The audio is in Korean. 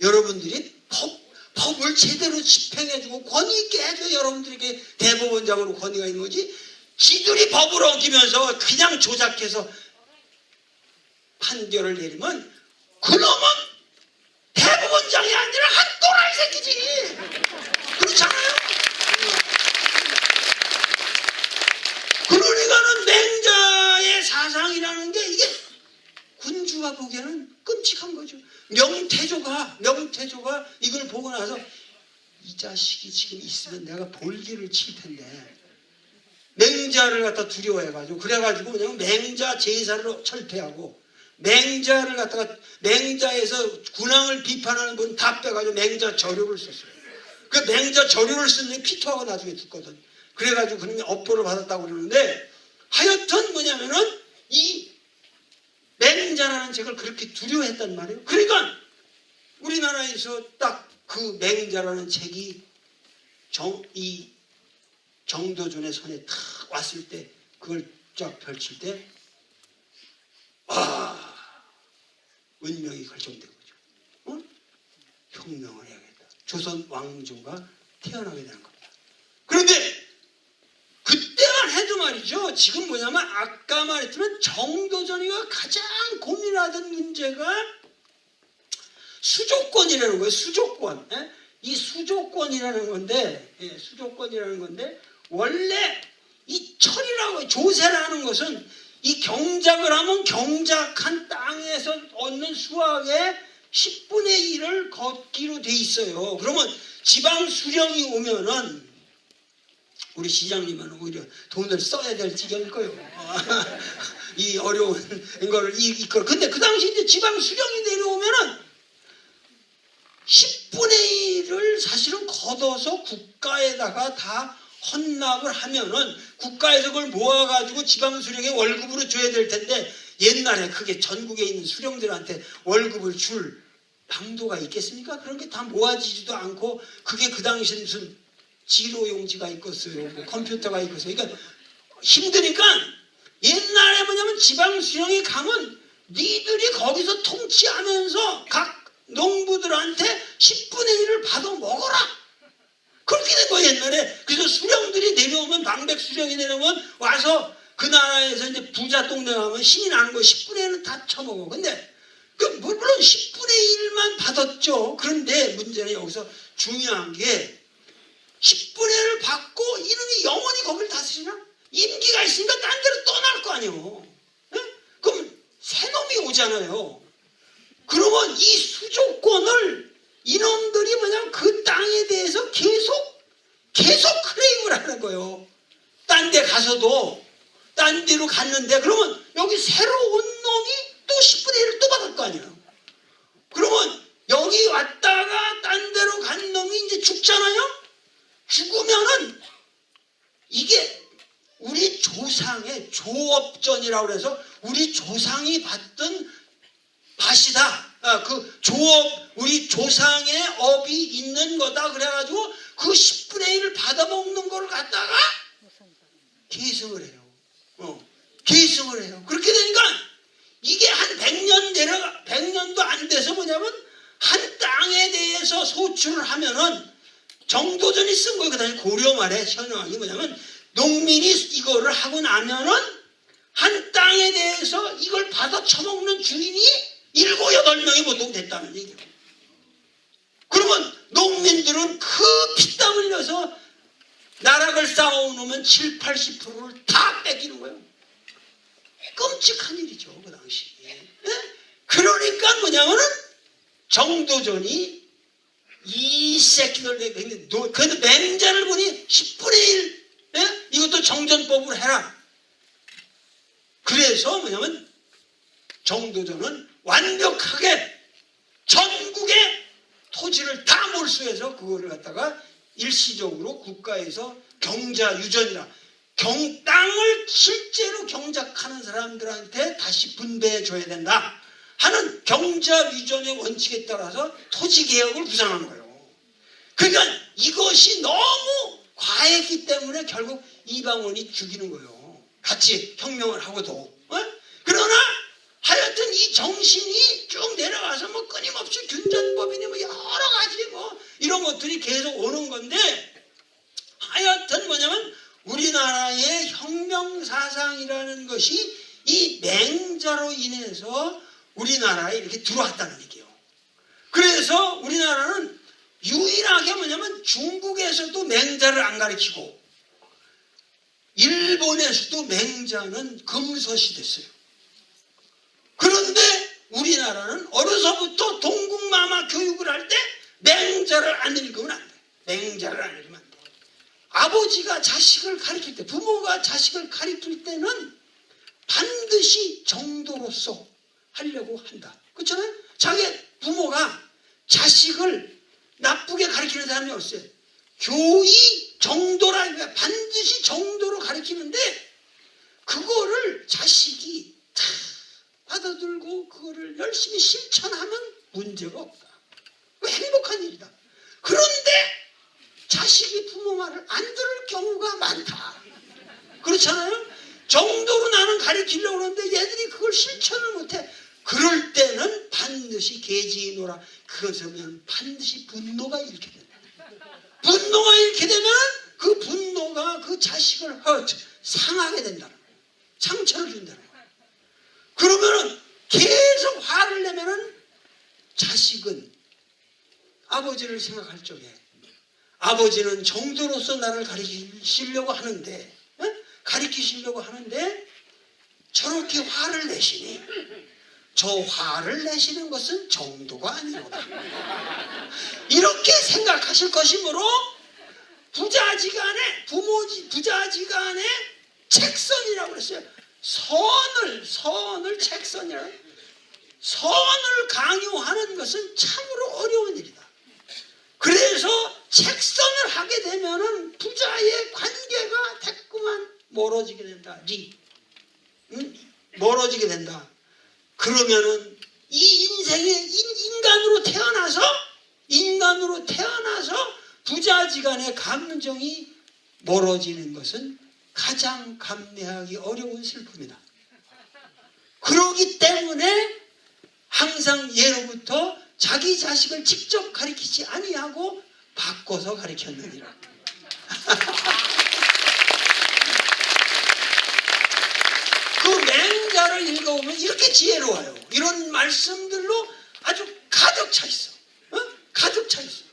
여러분들이 법, 법을 제대로 집행해주고 권위 있게 해줘야 여러분들에게 대법원장으로 권위가 있는 거지. 지들이 법을 어기면서 그냥 조작해서 판결을 내리면 그놈은 명태조가 명태조가 이걸 보고 나서 이 자식이 지금 있으면 내가 볼기를 칠 텐데 맹자를 갖다 두려워해가지고 그래가지고 그냥 맹자 제사를 철폐하고 맹자를 갖다가 맹자에서 군왕을 비판하는 분 다 빼가지고 맹자 저료를 썼어요. 그 맹자 저료를 쓴 피토하고 나중에 듣거든. 그래가지고 그놈이 업보를 받았다고 그러는데 하여튼 뭐냐면은 이 맹자라는 책을 그렇게 두려워했단 말이에요. 그러니까 우리나라에서 딱 그 맹자라는 책이 정, 이 정도전의 손에 탁 왔을 때 그걸 쫙 펼칠 때 아, 운명이 결정된 거죠. 어? 혁명을 해야겠다. 조선 왕조가 태어나게 되는 겁니다. 그런데 그때만 해도 말이죠. 지금 뭐냐면 아까 말했지만 정도전이가 가장 고민하던 문제가 수조권이라는 거예요. 수조권. 예? 이 수조권이라는 건데, 예, 수조권이라는 건데 원래 이 철이라고 조세라는 것은 이 경작을 하면 경작한 땅에서 얻는 수확의 10분의 1을 걷기로 돼 있어요. 그러면 지방 수령이 오면은 우리 시장님은 오히려 돈을 써야 될 지경일 거예요. 이 어려운 거를 이, 이걸 근데 그 당시 이제 지방 수령이 내려오면은 10분의 1을 사실은 걷어서 국가에다가 다 헌납을 하면은 국가에서 그걸 모아가지고 지방 수령에 월급으로 줘야 될 텐데 옛날에 그게 전국에 있는 수령들한테 월급을 줄 방도가 있겠습니까? 그런 게 다 모아지지도 않고 그게 그 당시 무슨 지로 용지가 있겠어요. 뭐 컴퓨터가 있겠어요. 그러니까 힘드니까 옛날에 뭐냐면 지방 수령이 가면 니들이 거기서 통치하면서 각 농부들한테 10분의 1을 받아 먹어라. 그렇게 된 거예요, 옛날에. 그래서 수령들이 내려오면, 방백 수령이 내려오면 와서 그 나라에서 이제 부자 동네 가면 신이 나는 거 10분의 1은 다 처먹어. 근데, 그, 물론 10분의 1만 받았죠. 그런데 문제는 여기서 중요한 게 10분의 1을 받고 이놈이 영원히 거기를 다스리나? 임기가 있으니까 딴 데로 떠날 거 아니에요. 예? 그럼 새 놈이 오잖아요. 그러면 이 수조권을 이놈들이 뭐냐면 그 땅에 대해서 계속 계속 클레임을 하는 거예요. 딴 데 가서도 딴 데로 갔는데 그러면 여기 새로 온 놈이 또 10분의 1을 또 받을 거 아니에요. 그러면 여기 왔다가 딴 데로 간 놈이 이제 죽잖아요. 죽으면은 이게 우리 조업전이라고 그래서 우리 조상이 받던 밭이다. 아, 그 조업, 우리 조상의 업이 있는 거다. 그래가지고 그 10분의 1을 받아먹는 걸 갖다가 계승을 해요. 어, 계승을 해요. 그렇게 되니까 이게 한 100년 내려가, 100년도 안 돼서 뭐냐면 한 땅에 대해서 소출을 하면은 정도전이 쓴 거예요. 그 다음에 고려 말에 현황이 뭐냐면 농민이 이거를 하고 나면은 한 대해서 이걸 받아 처먹는 주인이 일곱 여덟 명이 보통 됐다는 얘기예요. 그러면 농민들은 그 피땀 흘려서 나락을 쌓아놓으면 7, 80%를 다 뺏기는 거예요. 끔찍한 일이죠, 그 당시에. 예? 그러니까 뭐냐면은 정도전이 이 새끼들 내가 근데 노- 그래도 맹자를 보니 10분의 1 예? 이것도 정전법으로 해라. 그래서 뭐냐면 정도전은 완벽하게 전국의 토지를 다 몰수해서 그거를 갖다가 일시적으로 국가에서 경자 유전이라 경 땅을 실제로 경작하는 사람들한테 다시 분배해 줘야 된다 하는 경자 유전의 원칙에 따라서 토지 개혁을 구상한 거예요. 그러니까 이것이 너무 과했기 때문에 결국 이방원이 죽이는 거예요. 같이 혁명을 하고도. 어? 그러나 하여튼 이 정신이 쭉 내려가서 뭐 끊임없이 균전법이니 뭐 여러 하면서 이런 것들이 계속 오는 건데 하여튼 뭐냐면 우리나라의 혁명 사상이라는 것이 이 맹자로 인해서 우리나라에 이렇게 들어왔다는 얘기예요. 그래서 우리나라는 유일하게 뭐냐면 중국에서도 맹자를 안 가르치고 일본에서도 맹자는 금서시 됐어요. 그런데 우리나라는 어려서부터 동국마마 교육을 할 때 맹자를 안 읽으면 안 돼. 맹자를 안 읽으면 안 돼. 아버지가 자식을 가르칠 때, 부모가 자식을 가르칠 때는 반드시 정도로서 하려고 한다. 그렇잖아요? 자기 부모가 자식을 나쁘게 가르치는 사람이 없어요. 교의 정도라 이거야. 반드시 정도로 가르치는데 그거를 자식이 다 받아들고 그거를 열심히 실천하면 문제가 없다. 그 행복한 일이다. 그런데 자식이 부모 말을 안 들을 경우가 많다. 그렇잖아요? 정도로 나는 가르치려고 하는데 얘들이 그걸 실천을 못해. 그럴 때는 반드시 개지노라. 그것은 반드시 분노가 일게 된다. 분노가 잃게 되면 그 분노가 그 자식을 hurt, 상하게 된다는 거예요. 상처를 준다는 거예요. 그러면은 계속 화를 내면은 자식은 아버지를 생각할 적에 아버지는 정도로서 나를 가르치려고 하는데 어? 가르치시려고 하는데 저렇게 화를 내시니 저 화를 내시는 것은 정도가 아니로다. 이렇게 생각하실 것이므로 부자지간에 부모지 부자지간에 책선이라고 그랬어요. 선을 선을 책선이라 선을 강요하는 것은 참으로 어려운 일이다. 그래서 책선을 하게 되면은 부자의 관계가 자꾸만 멀어지게 된다. 리 응? 멀어지게 된다. 그러면은 이 인생의 인- 인간으로 태어나서 인간으로 태어나서 부자지간의 감정이 멀어지는 것은 가장 감내하기 어려운 슬픔이다. 그러기 때문에 항상 예로부터 자기 자식을 직접 가리키지 아니하고 바꿔서 가리켰느니라. 그 맹자를 읽어보면 이렇게 지혜로워요. 이런 말씀들로 아주 가득 차 있어. 어? 가득 차 있어.